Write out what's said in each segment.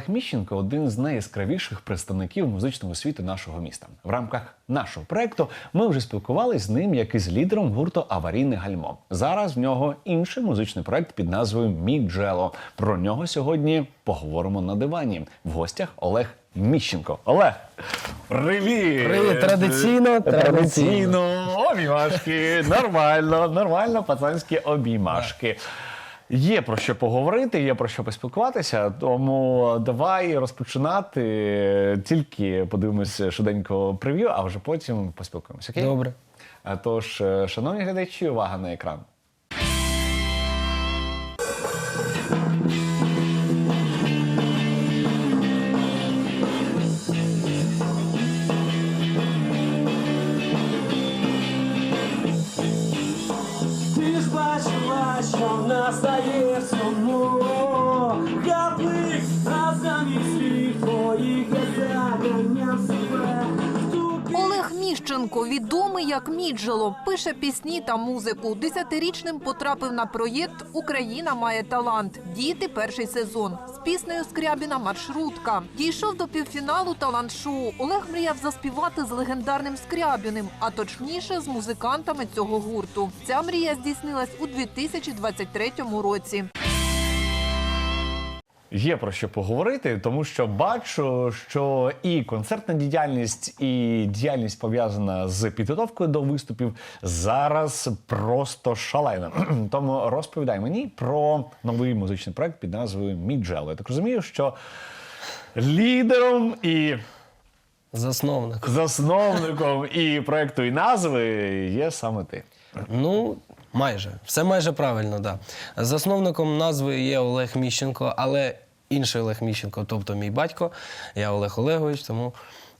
Олег Міщенко один з найяскравіших представників музичного світу нашого міста. В рамках нашого проекту ми вже спілкувалися з ним як із лідером гурту Аварійне гальмо. Зараз в нього інший музичний проект під назвою Мі Джело. Про нього сьогодні поговоримо на дивані. В гостях Олег Міщенко. Олег, привіт! Привіт, традиційно, традиційно. Обіймашки. Нормально, нормально, пацанські обіймашки. Є про що поговорити, є про що поспілкуватися, тому давай розпочинати. Тільки подивимося швиденько прев'ю, а вже потім поспілкуємося. Окей? Добре. Тож, е, шановні глядачі, увага на екран. Міщенко, відомий як Міджело, пише пісні та музику. Десятирічним потрапив на проєкт Україна має талант. Діти перший сезон з піснею Скрябіна маршрутка. Дійшов до півфіналу талант-шоу. Олег мріяв заспівати з легендарним Скрябіним, а точніше з музикантами цього гурту. Ця мрія здійснилась у 2023 році. Є про що поговорити, тому що бачу, що і концертна діяльність, і діяльність пов'язана з підготовкою до виступів зараз просто шалена. Тому розповідай мені про новий музичний проект під назвою Міджело. Я так розумію, що лідером і Засновник. засновником і проекту, і назви є саме ти. Ну, майже. Все майже правильно. Да. Засновником назви є Олег Міщенко, але інший Олег Міщенко, тобто мій батько, я Олег Олегович, тому.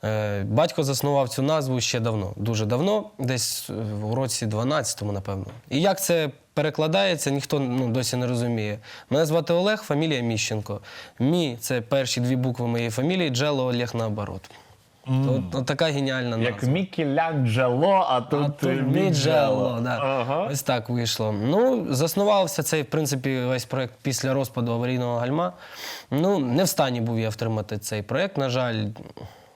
е, Батько заснував цю назву ще давно, дуже давно, десь у році 12-му, напевно. І як це перекладається, ніхто ну, досі не розуміє. Мене звати Олег, фамілія Міщенко. Мі це перші дві букви моєї фамілії, Джело Олег наоборот. От, от така геніальна назва. Як Мікеланджело, а тут, А тут Міджело. Міджело, да. Ага. Ось так вийшло. Ну, заснувався цей, в принципі, весь проект після розпаду аварійного гальма. Ну, не в стані був я втримати цей проект, на жаль.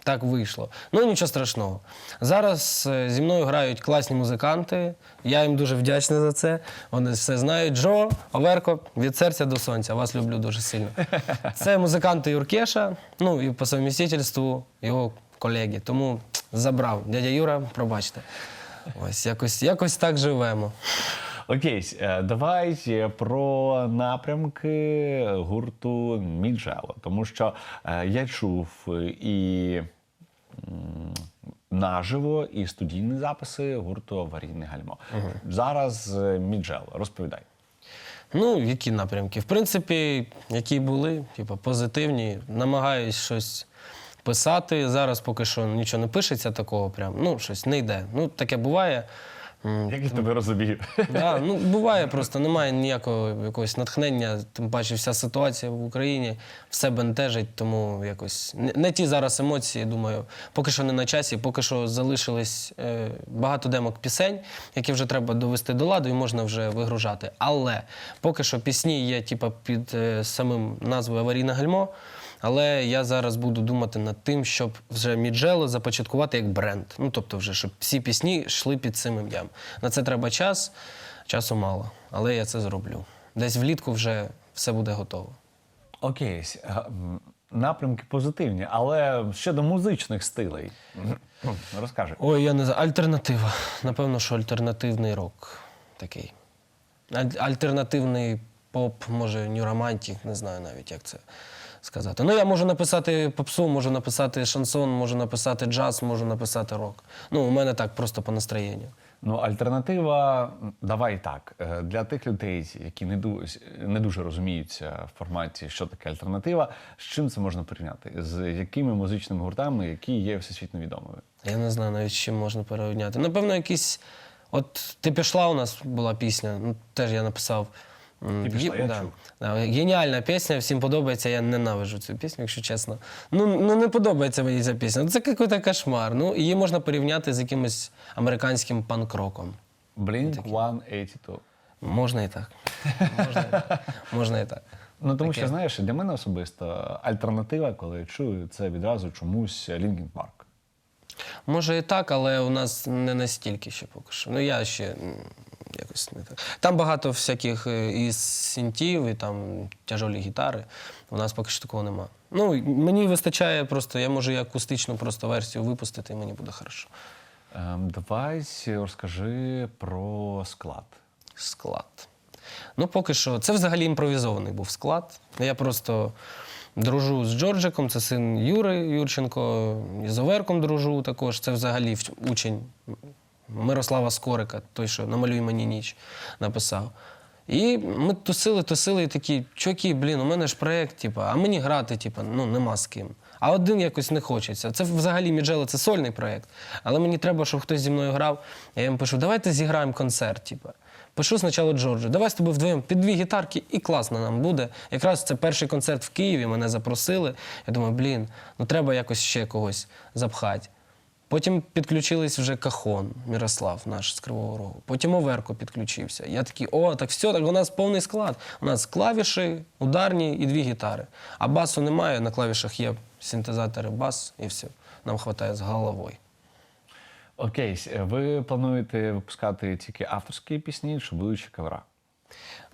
Так вийшло. Ну нічого страшного. Зараз е, зі мною грають класні музиканти. Я їм дуже вдячний за це. Вони все знають. Джо, Оверко, від серця до сонця. Вас люблю дуже сильно. Це музиканти Юркеша, ну і по совмістительству його колеги. Тому забрав. Дядя Юра, пробачте. Ось якось, якось так живемо. Окей, е, давай е, про напрямки гурту Міджело. Тому що е, я чув і наживо, і студійні записи гурту Аварійне гальмо. Зараз е, Міджело. Розповідай. Ну, які напрямки? В принципі, які були, типу, позитивні. Намагаюсь щось писати. Зараз поки що нічого не пишеться такого, прям, ну, щось не йде. Ну, таке буває. Як я тебе розумію? Да, ну, буває просто, немає ніякого якогось натхнення. Тим паче, вся ситуація в Україні все бентежить, тому якось не, не ті зараз емоції, думаю, поки що не на часі, поки що залишились е, багато демок пісень, які вже треба довести до ладу і можна вже вигружати. Але поки що пісні є, типа, під е, самим назвою Аварійне гальмо. Але я зараз буду думати над тим, щоб вже Міджело започаткувати як бренд. Ну тобто, вже щоб всі пісні йшли під цим ім'ям. На це треба час, часу мало. Але я це зроблю. Десь влітку вже все буде готово. Окей, напрямки позитивні, але щодо музичних стилей. М, Розкажи. Ой, я не знаю. Альтернатива. Напевно, що альтернативний рок такий. Аль- альтернативний поп, може, нью романтик, не знаю навіть, як це сказати. Ну, я можу написати попсу, можу написати шансон, можу написати джаз, можу написати рок. Ну, у мене так просто по настроєнню. Ну, альтернатива, давай так. е, Для тих людей, які не, ду- не дуже розуміються в форматі, що таке альтернатива, з чим це можна порівняти? З якими музичними гуртами, які є всесвітньо відомими? Я не знаю навіть з чим можна перерівняти. Напевно, якісь. От ти пішла у нас була пісня, ну теж я написав. «Ти пішла», я да. чув. Да, Геніальна пісня, всім подобається. Я ненавиджу цю пісню, якщо чесно. Ну, ну не подобається мені ця пісня. Ну, Це якийсь кошмар. Ну, її можна порівняти з якимось американським панк-роком. Blink 182. Можна і так. Можна і так. Можна і так. Ну тому Таке. що знаєш, для мене особисто альтернатива, коли я чую, це відразу чомусь Лінкін Парк. Може і так, але у нас не настільки ще поки що. Ну я ще якось не так. Там багато всяких е, і синтів, і там тяжолі гітари. У нас поки що такого нема. Ну, мені вистачає просто, я можу і акустичну просто версію випустити, і мені буде хорошо. Ем, давай розкажи про склад. Склад. Ну, поки що, це взагалі імпровізований був склад. Я просто дружу з Джорджиком, це син Юри Юрченко, і з Оверком дружу також. Це взагалі учень Мирослава Скорика, той, що намалюй мені ніч, написав. І ми тусили, тусили, і такі, чуваки, блін, у мене ж проєкт, типу, а мені грати, типу, ну, нема з ким. А один якось не хочеться. Це взагалі Міджела це сольний проєкт. Але мені треба, щоб хтось зі мною грав. Я їм пишу, давайте зіграємо концерт. Типу. Пишу спочатку Джорджу, давай з тобою вдвоєм під дві гітарки і класно нам буде. Якраз це перший концерт в Києві, мене запросили. Я думаю, блін, ну треба якось ще когось запхати. Потім підключились вже Кахон, Мірослав, наш з Кривого Рогу. Потім Оверко підключився. Я такий, о, так все, так у нас повний склад. У нас клавіші, ударні і дві гітари. А басу немає, на клавішах є синтезатори бас, і все. Нам вистачає з головою. Окей, ви плануєте випускати тільки авторські пісні чи будуть ще кавера?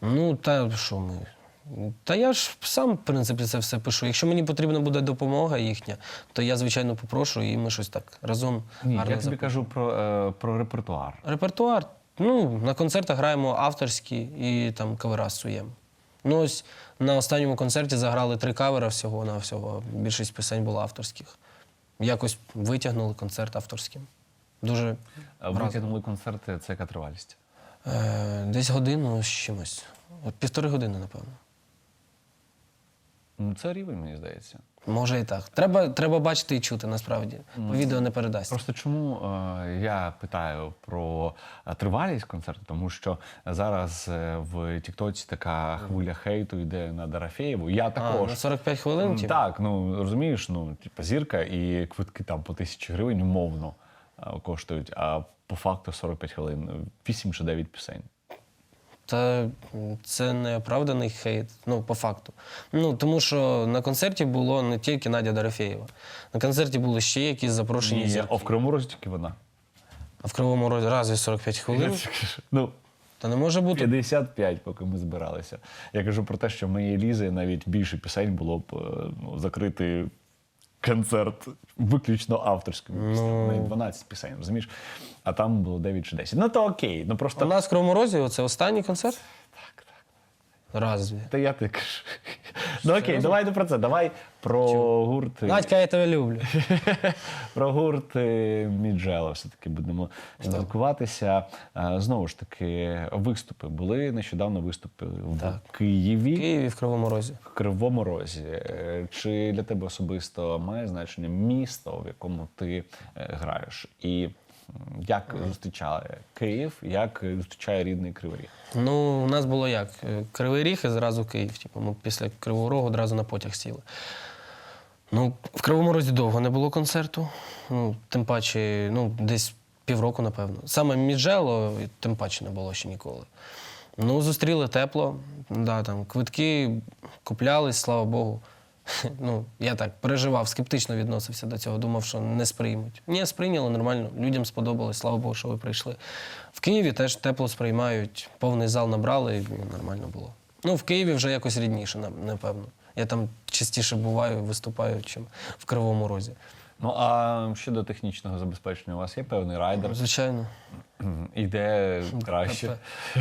Ну, та що ми. Та я ж сам, в принципі, це все пишу. Якщо мені потрібна буде допомога їхня, то я, звичайно, попрошу, і ми щось так разом Ні, гарно я тобі запишемо. кажу про, е, про репертуар. Репертуар. Ну, на концертах граємо авторські і там кавера суємо. Ну, ось на останньому концерті заграли три кавера всього на всього. Більшість пісень було авторських. Якось витягнули концерт авторським. Дуже вразило. Витягнули концерти, це яка тривалість? Е, десь годину з чимось. От півтори години, напевно. Ну, це рівень, мені здається. Може і так. Треба, треба бачити і чути насправді. По відео не передасть. Просто чому е, я питаю про е, тривалість концерту, тому що зараз е, в Тіктоці така хвиля хейту йде на Дарафєєву. Я А, також. на 45 хвилин? М, типу? Так, ну розумієш, ну типу, зірка і квитки там по тисячі гривень умовно е, коштують, а по факту 45 хвилин, 8 чи 9 пісень. Та це не оправданий хейт, ну, по факту. Ну, тому що на концерті було не тільки Надя Дорофєєва. На концерті були ще якісь запрошені Ні, а в Криму роз тільки вона. А в Кривому Розі разві 45 хвилин? Ну, Та не може бути. 55, поки ми збиралися. Я кажу про те, що в моєї лізи навіть більше пісень було б е, ну, закрити концерт виключно авторським. Ну. 12 пісень, розумієш? А там було 9 чи 10. Ну то окей. Ну У нас в Кривому Розі це останній концерт? Так, так. Разві. Та я кажу. Ну окей, давай не про це. Давай про гурт. Надька, я тебе люблю. Про гурт е, Міджела все-таки будемо спілкуватися. Е, Знову ж таки, виступи були нещодавно виступи в Так. Києві. В Києві в Кривому Розі. В Кривому Розі. Е, Чи для тебе особисто має значення місто, в якому ти е, граєш? І як зустрічає Київ, як зустрічає рідний Кривий Ріг? Ну, у нас було як? Е, Кривий Ріг і зразу Київ. Типу, ми після Кривого Рогу одразу на потяг сіли. Ну, в Кривому Розі довго не було концерту. Ну, тим паче, ну, десь півроку, напевно. Саме Міджело, тим паче не було ще ніколи. Ну, зустріли тепло, да, там, квитки куплялись, слава Богу. Ну, я так переживав, скептично відносився до цього, думав, що не сприймуть. Ні, сприйняли нормально, людям сподобалось, слава Богу, що ви прийшли. В Києві теж тепло сприймають, повний зал набрали, і ну, нормально було. Ну, в Києві вже якось рідніше, напевно. Я там частіше буваю, виступаю, ніж в Кривому Розі. Ну а щодо технічного забезпечення, у вас є певний райдер, Звичайно, і де краще,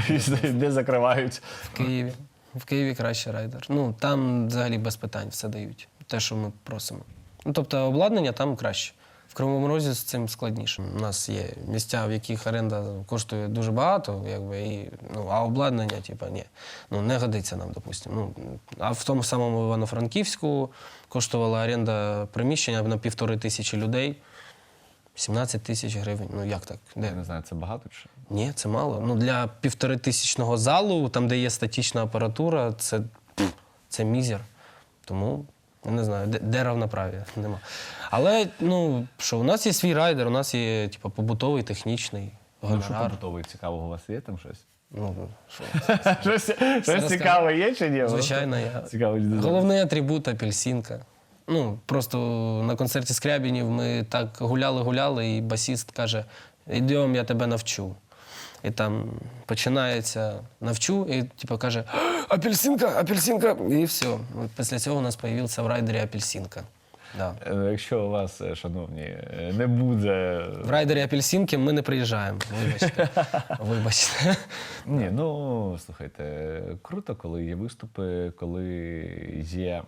де закривають. в Києві. В Києві краще райдер. Ну, там взагалі без питань все дають. Те, що ми просимо. Ну, тобто обладнання там краще. В Кривому Розі з цим складніше. У нас є місця, в яких оренда коштує дуже багато, якби, і, ну, а обладнання, типу, ні. Ну, не годиться нам, допустимо. Ну, а в тому самому Івано-Франківську коштувала оренда приміщення на півтори тисячі людей. 17 тисяч гривень. Ну як так? Де? Я не знаю, це багато чи? Ні, це мало. Ну, для півтори тисячного залу, там, де є статична апаратура, це, це мізер. Тому я не знаю, де, де равноправ'я? Нема. Але ну, що, у нас є свій райдер, у нас є типу, побутовий, технічний Ну, що побутовий цікавого у вас є там щось? Ну, що? Щось, щось цікаве є чи ні? Звичайно, я. Головний атрибут апельсинка. Ну, просто на концерті Скрябінів ми так гуляли-гуляли, і басіст каже: йдемо, я тебе навчу. І там починається навчу, і типу каже: апельсинка, апельсинка, і все. От Після цього у нас з'явився в райдері апельсинка. Да. Е, Якщо у вас, е, шановні, е, не буде. В райдері апельсинки ми не приїжджаємо. Вибачте. Вибачте. Ні, ну слухайте, круто, коли є виступи, коли є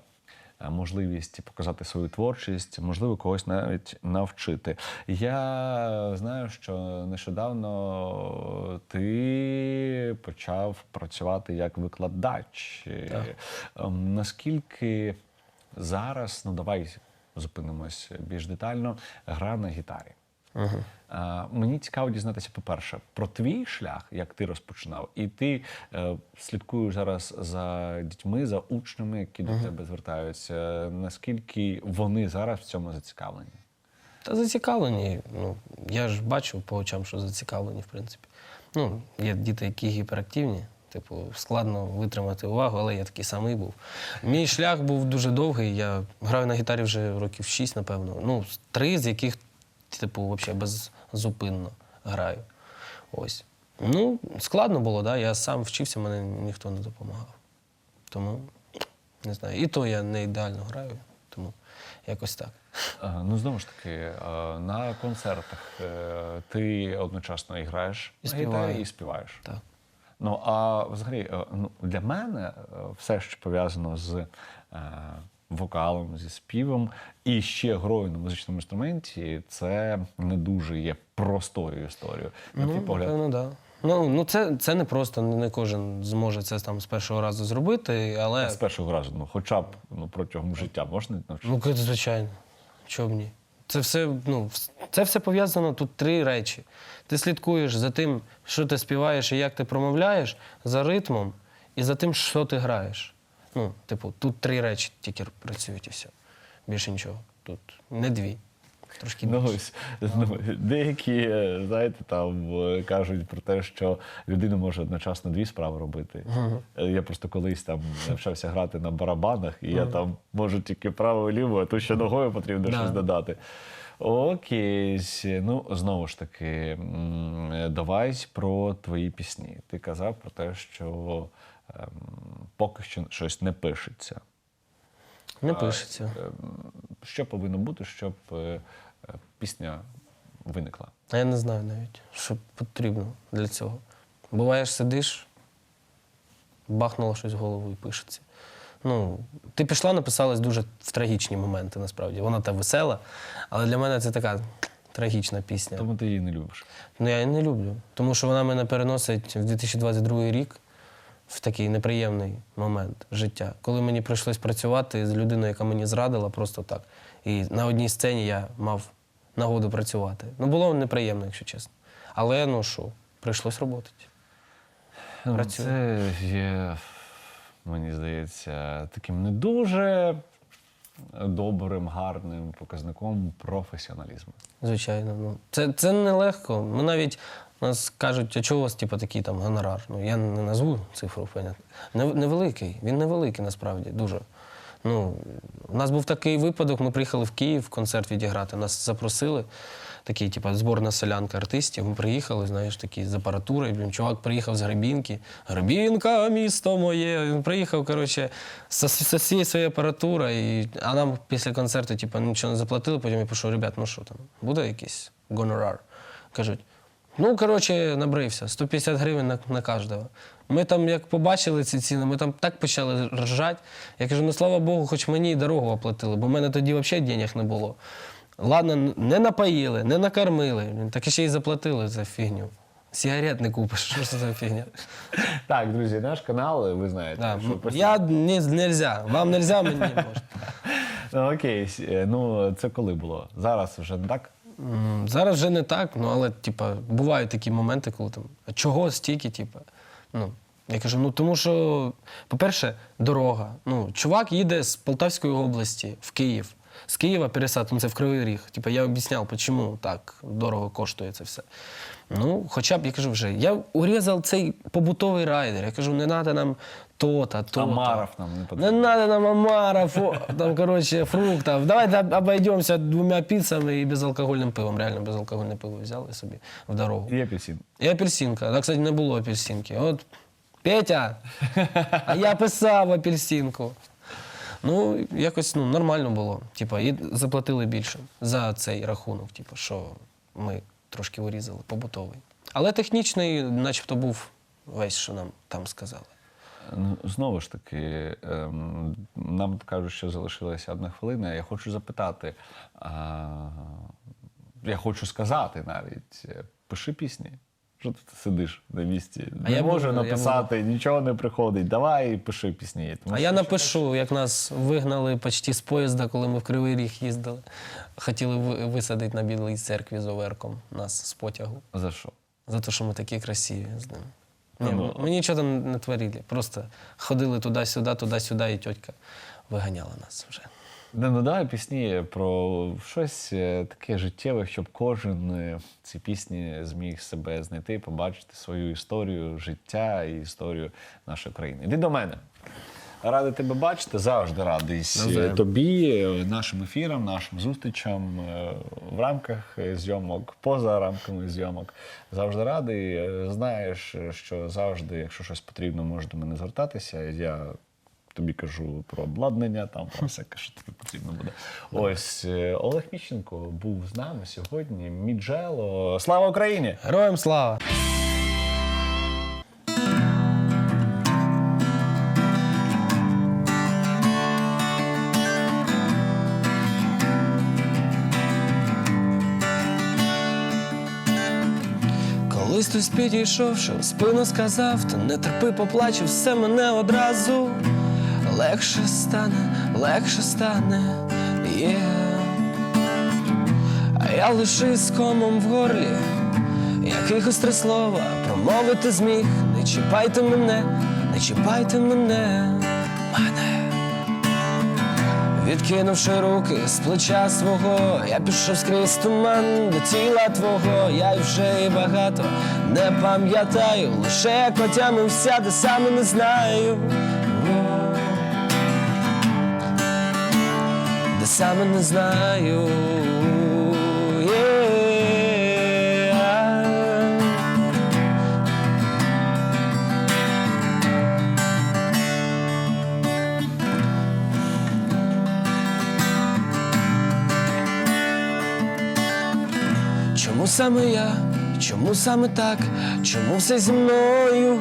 можливість показати свою творчість, можливо, когось навіть навчити. Я знаю, що нещодавно ти почав працювати як викладач. Так. Наскільки зараз, ну давай зупинимось більш детально, гра на гітарі. А, Мені цікаво дізнатися, по-перше, про твій шлях, як ти розпочинав, і ти е, слідкуєш зараз за дітьми, за учнями, які до тебе звертаються. Наскільки вони зараз в цьому зацікавлені? Та зацікавлені. Ну, я ж бачу по очам, що зацікавлені, в принципі. Ну, є діти, які гіперактивні, типу, складно витримати увагу, але я такий самий був. Мій шлях був дуже довгий. Я граю на гітарі вже років 6, напевно. Ну, три з яких, типу, взагалі беззупинно граю. Ось. Ну, складно було, да? я сам вчився, мене ніхто не допомагав. Тому, не знаю. І то я не ідеально граю, тому якось так. Ну, знову ж таки, е, на концертах е, ти одночасно і граєш І гітарі і співаєш. Так. Ну а взагалі, е, ну для мене все, що пов'язано з вокалом, зі співом і ще грою на музичному інструменті, це не дуже є простою історією. На твій погляд, Напевно, да. Ну, ну це, це не просто, не кожен зможе це там з першого разу зробити, але. з першого разу, ну хоча б ну, протягом життя можна навчитися? Ну, звичайно. Чого б ні? Це все, ну, це все пов'язано тут три речі. Ти слідкуєш за тим, що ти співаєш і як ти промовляєш, за ритмом і за тим, що ти граєш. Ну, типу, тут три речі тільки працюють і все. Більше нічого. Тут не дві. Трошки Ну, ось, ну, деякі, е, знаєте, там е, кажуть про те, що людина може одночасно дві справи робити. Е, Я просто колись там навчався грати на барабанах, і я там можу тільки право і ліво, а тут ще ногою потрібно щось додати. Окей, ну знову ж таки, давай про твої пісні. Ти казав про те, що ем, поки що щось не пишеться. Не пишеться. Ем, Що повинно бути, щоб е, е, пісня виникла? А я не знаю навіть, що потрібно для цього. Буваєш, сидиш, бахнуло щось в голову і пишеться. Ну, ти пішла, написалась дуже в трагічні моменти, насправді. Вона та весела, але для мене це така трагічна пісня. Тому ти її не любиш. Ну, я її не люблю, тому що вона мене переносить в 2022 рік в такий неприємний момент життя, коли мені прийшлось працювати з людиною, яка мені зрадила просто так. І на одній сцені я мав нагоду працювати. Ну, було неприємно, якщо чесно. Але ну що, прийшлось роботи. Ну, Це є, мені здається, таким не дуже добрим, гарним показником професіоналізму. Звичайно, ну це, це нелегко. Ми навіть нас кажуть, а чого у вас типу, такий там гонорар? Ну я не назву цифру, понятно. Не, невеликий, він невеликий насправді, дуже. Ну, у нас був такий випадок, ми приїхали в Київ концерт відіграти. Нас запросили, такий, типу, зборна селянка артистів. Ми приїхали, знаєш, такі з апаратурою. Блін, чувак приїхав з Гребінки. Гребінка, місто моє. Він приїхав, коротше, з, всією своєю апаратурою. А нам після концерту, типу, нічого не заплатили. Потім я пішов, ребят, ну що там, буде якийсь гонорар? Кажуть, Ну, коротше, набрився. 150 гривень на, на кожного. Ми там, як побачили ці ціни, ми там так почали ржати. Я кажу, ну слава Богу, хоч мені і дорогу оплатили, бо в мене тоді взагалі денег не було. Ладно, не напоїли, не накормили, так ще й заплатили за фігню. Сигарет не купиш, що це за фігня? Так, друзі, наш канал, ви знаєте, Да, що постійно- я не, нельзя. Вам нельзя, мені можна. Ну, окей, с- е, ну це коли було? Зараз вже не так? М, Зараз вже не так, ну але типа, бувають такі моменти, коли там, а чого стільки, типа. Ну, я кажу, ну тому що, по-перше, дорога. Ну, чувак їде з Полтавської області в Київ. З Києва пересад, ну це в Кривий Ріг. Типа я об'ясняв, чому так дорого коштує це все. Ну, хоча б я кажу вже, я урізав цей побутовий райдер. Я кажу, не треба нам то-то, то-то. Амаров нам не Не потрібно. надо нам омаров, о, там, короче, фруктов. Давайте об- обойдемся двумя пиццами и безалкогольным пивом. Реально безалкогольне пиво взяли собі в дорогу. І апельсин. І апельсинка. Так, кстати, не було апельсинки. От Петя, а я писав апельсинку. Ну, якось ну, нормально було. Типа, і заплатили більше за цей рахунок, типу, що ми трошки урізали, побутовий. Але технічний, начебто, був весь, що нам там сказали. Ну, знову ж таки, ем, нам кажуть, що залишилася одна хвилина. Я хочу запитати, я хочу сказати навіть, е, пиши пісні. Що ти сидиш на місці? А не я можу буду, я написати, нічого не приходить. Давай пиши пісні. Тому А що я що- напишу, як нас вигнали почти з поїзда, коли ми в Кривий Ріг їздили. Хотіли висадити на Білій церкві з оверком нас з потягу. За що? За те, що ми такі красиві з ним. Ні, Ну, ми нічого там не творили. Просто ходили туди-сюди, туди-сюди, і тітка виганяла нас вже. Не, ну давай пісні про щось е, таке життєве, щоб кожен е, в цій пісні зміг себе знайти, побачити свою історію життя і історію нашої країни. Іди до мене. Радий тебе бачити, завжди радий с- тобі, е, нашим ефірам, нашим зустрічам е, в рамках е, зйомок, поза рамками зйомок. Завжди радий. Е, Знаєш, е, що завжди, якщо щось потрібно, можеш до мене звертатися. Я тобі кажу про обладнання, там про всяке, що тобі потрібно буде. Ось е, Олег Міщенко був з нами сьогодні. Міджело. Слава Україні! Героям слава! Хтось підійшовши, в спину сказав, то не терпи, поплачу, все мене одразу. Легше стане, легше стане, є. А я лише з комом в горлі, якихось три слова промовити зміг. Не чіпайте мене, не чіпайте мене, мене. Відкинувши руки з плеча свого, я пішов скрізь туман до тіла твого, я й вже і багато не пам'ятаю, лише як отямився, де саме не знаю. Саме не знаю. Чому саме я? Чому саме так? Чому все зі мною?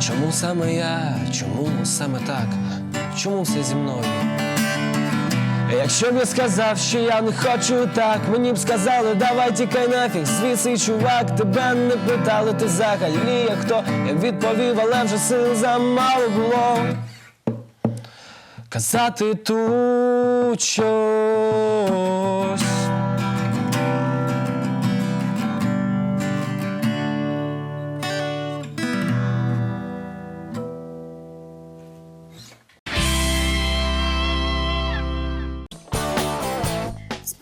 Чому саме я? Чому саме так? Чому все зі мною? Якщо б я сказав, що я не хочу так, мені б сказали, давай тікай нафіг, свісий чувак, тебе не питали, ти взагалі як хто, я відповів, але вже сил замало було. Казати тут щось.